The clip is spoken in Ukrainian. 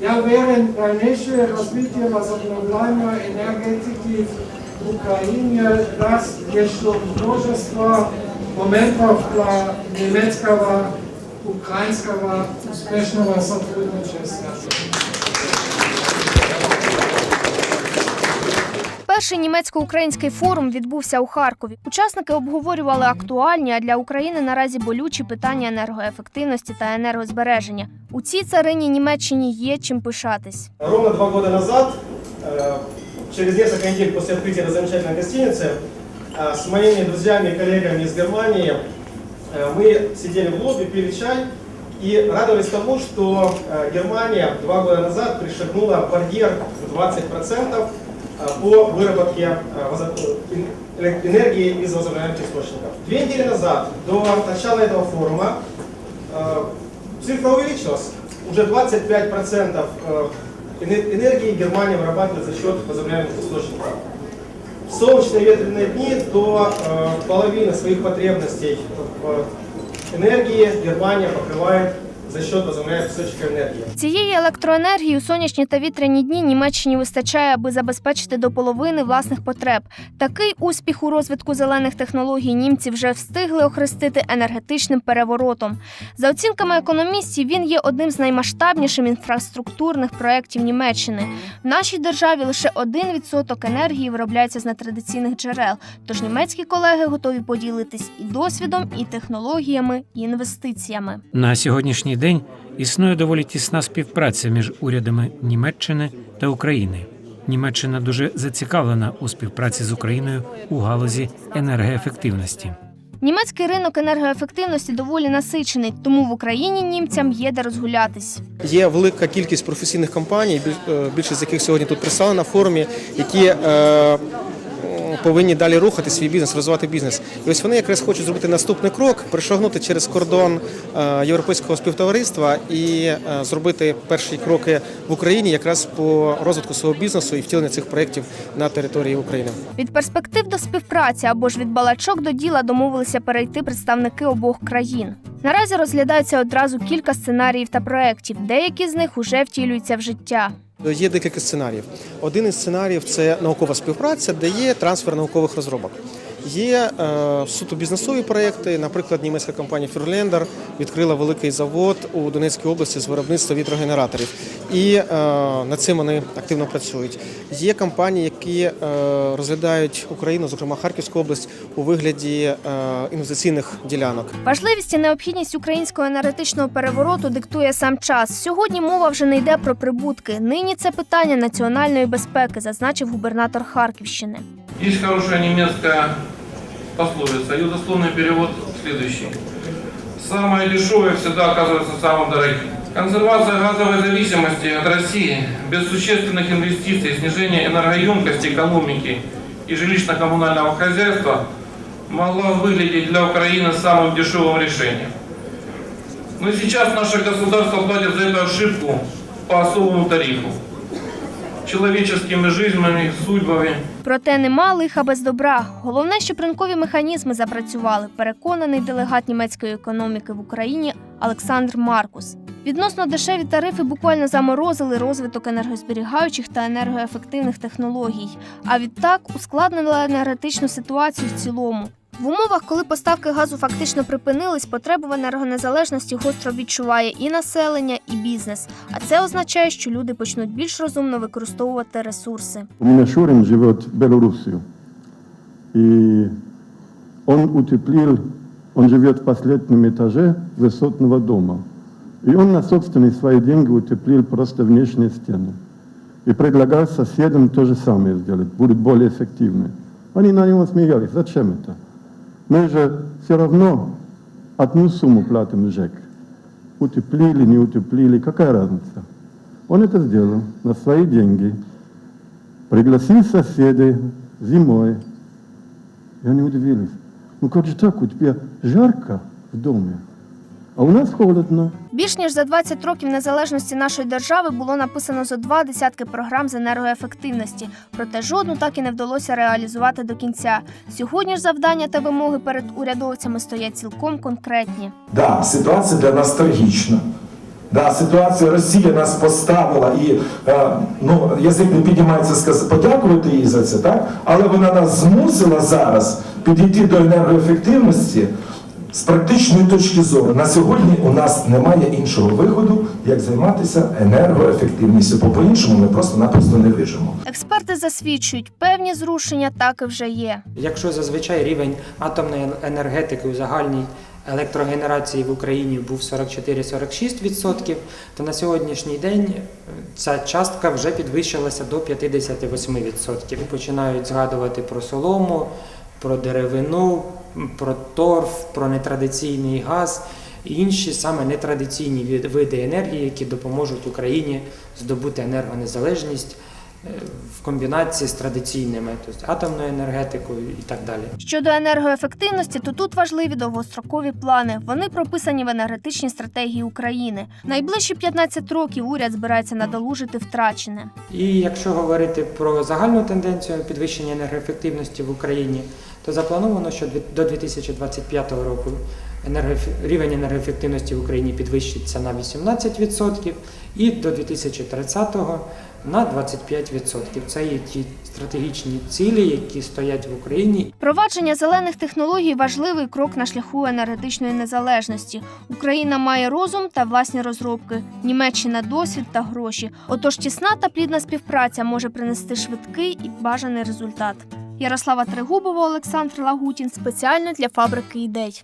Я уверен, дальнейшее развитие возобновляемой энергетики в Украине даст еще множество моментов для немецкого, украинского успешного сотрудничества. Перший німецько-український форум відбувся у Харкові. Учасники обговорювали актуальні, а для України наразі болючі питання енергоефективності та енергозбереження. У цій царині Німеччині є чим пишатись. Ровно два года назад, э, через несколько недель после открытия этой замечательной гостиницы, э, с моими друзьями и коллегами из Германии э, мы сидели в лобби, пили чай и радовались тому, что э, Германия два года назад пришагнула барьер в 20% э, по выработке э, возоб- э, энергии из возобновляемых источников. Две недели назад, до начала этого форума, э, цифра увеличилась. Уже 25% э, эне- энергии Германия вырабатывает за счет возобновляемых источников. В солнечные ветреные дни до э, половины своих потребностей в энергии Германия покрывает за счет возобновляемых источников энергии. Цієї електроенергії у сонячні та вітряні дні Німеччині вистачає, аби забезпечити до половини власних потреб. Такий успіх у розвитку зелених технологій німці вже встигли охрестити енергетичним переворотом. За оцінками економістів, він є одним з наймасштабніших інфраструктурних проєктів Німеччини. В нашій державі лише 1% енергії виробляється з нетрадиційних джерел. Тож німецькі колеги готові поділитись і досвідом, і технологіями, і інвестиціями. На сьогоднішній день існує доволі тісна співпраця між урядами Німеччини та України. Німеччина дуже зацікавлена у співпраці з Україною у галузі енергоефективності. Німецький ринок енергоефективності доволі насичений, тому в Україні німцям є де розгулятись. Є велика кількість професійних компаній, е, більшість з яких сьогодні тут представлена на форумі, які е, повинні далі рухати свій бізнес, розвивати бізнес. І ось вони якраз хочуть зробити наступний крок, пришагнути через кордон е, європейського співтовариства і е, зробити перші кроки в Україні якраз по розвитку свого бізнесу і втілення цих проєктів на території України. Від перспектив до співпраці або ж від балачок до діла домовилися перейти представники обох країн. Наразі розглядаються одразу кілька сценаріїв та проєктів. Деякі з них уже втілюються в життя. Є декілька сценаріїв. Один із сценаріїв це наукова співпраця, де є трансфер наукових розробок. Є е, суто бізнесові проекти. Наприклад, німецька компанія Фюрлендер відкрила великий завод у Донецькій області з виробництва вітрогенераторів, і е, над цим вони активно працюють. Є компанії, які е, розглядають Україну, зокрема Харківську область, у вигляді е, інвестиційних ділянок. Важливість і необхідність українського енергетичного перевороту диктує сам час. Сьогодні мова вже не йде про прибутки. Нині це питання національної безпеки, зазначив губернатор Харківщини. Есть хорошая немецкая пословица, ее дословный перевод следующий. Самое дешевое всегда оказывается самым дорогим. Консервация газовой зависимости от России без существенных инвестиций, снижения энергоемкости экономики и жилищно-коммунального хозяйства могла выглядеть для Украины самым дешевым решением. Но сейчас наше государство платит за эту ошибку по особому тарифу. Человеческими жизнями, судьбами, Проте нема лиха без добра. Головне, щоб ринкові механізми запрацювали. Переконаний делегат німецької економіки в Україні Олександр Маркус. Відносно дешеві тарифи буквально заморозили розвиток енергозберігаючих та енергоефективних технологій. А відтак ускладнили енергетичну ситуацію в цілому. В умовах, коли поставки газу фактично припинились, потребу в енергонезалежності гостро відчуває і населення, і бізнес. А це означає, що люди почнуть більш розумно використовувати ресурси. У меня Шурин живет в Белоруссию. И он утеплил, он живет в последнем этаже высотного дома. И он на собственные свои деньги утеплил просто внешние стены. И предлагал соседям то же самое сделать, будет более эффективно. Они на него смеялись. Зачем это? Мы же все равно одну сумму платим ЖЭК. Утеплили, не утеплили, какая разница? Он это сделал на свои деньги. Пригласил соседей зимой. И они удивились. Ну как же так, у тебя жарко в доме, А у нас холодно. Більш ніж за 20 років незалежності нашої держави було написано зо два десятки програм з енергоефективності, проте жодну так і не вдалося реалізувати до кінця. Сьогодні ж завдання та вимоги перед урядовцями стоять цілком конкретні. Да, ситуація для нас трагічна. Да, ситуація Росія нас поставила і е, ну, язик не піднімається сказ- подякувати їй за це, так? але вона нас змусила зараз підійти до енергоефективності з практичної точки зору. На сьогодні у нас немає іншого виходу, як займатися енергоефективністю, бо по-іншому ми просто-напросто не вижимо. Експерти засвідчують, певні зрушення так і вже є. Якщо зазвичай рівень атомної енергетики у загальній електрогенерації в Україні був 44-46%, то на сьогоднішній день е, ця частка вже підвищилася до 58%. Починають згадувати про солому, про деревину, про торф, про нетрадиційний газ і інші саме нетрадиційні види енергії, які допоможуть Україні здобути енергонезалежність е, в комбінації з традиційними, тобто атомною енергетикою і так далі. Щодо енергоефективності, то тут важливі довгострокові плани. Вони прописані в енергетичній стратегії України. Найближчі 15 років уряд збирається надолужити втрачене. І якщо говорити про загальну тенденцію підвищення енергоефективності в Україні, то заплановано, що до 2025 року рівень енергоефективності в Україні підвищиться на 18% і до 2030 на 25%. Це є ті стратегічні цілі, які стоять в Україні Провадження зелених технологій важливий крок на шляху енергетичної незалежності. Україна має розум та власні розробки, Німеччина досвід та гроші. Отож, тісна та плідна співпраця може принести швидкий і бажаний результат. Ярослава Трегубова, Олександр Лагутін спеціально для фабрики ідей.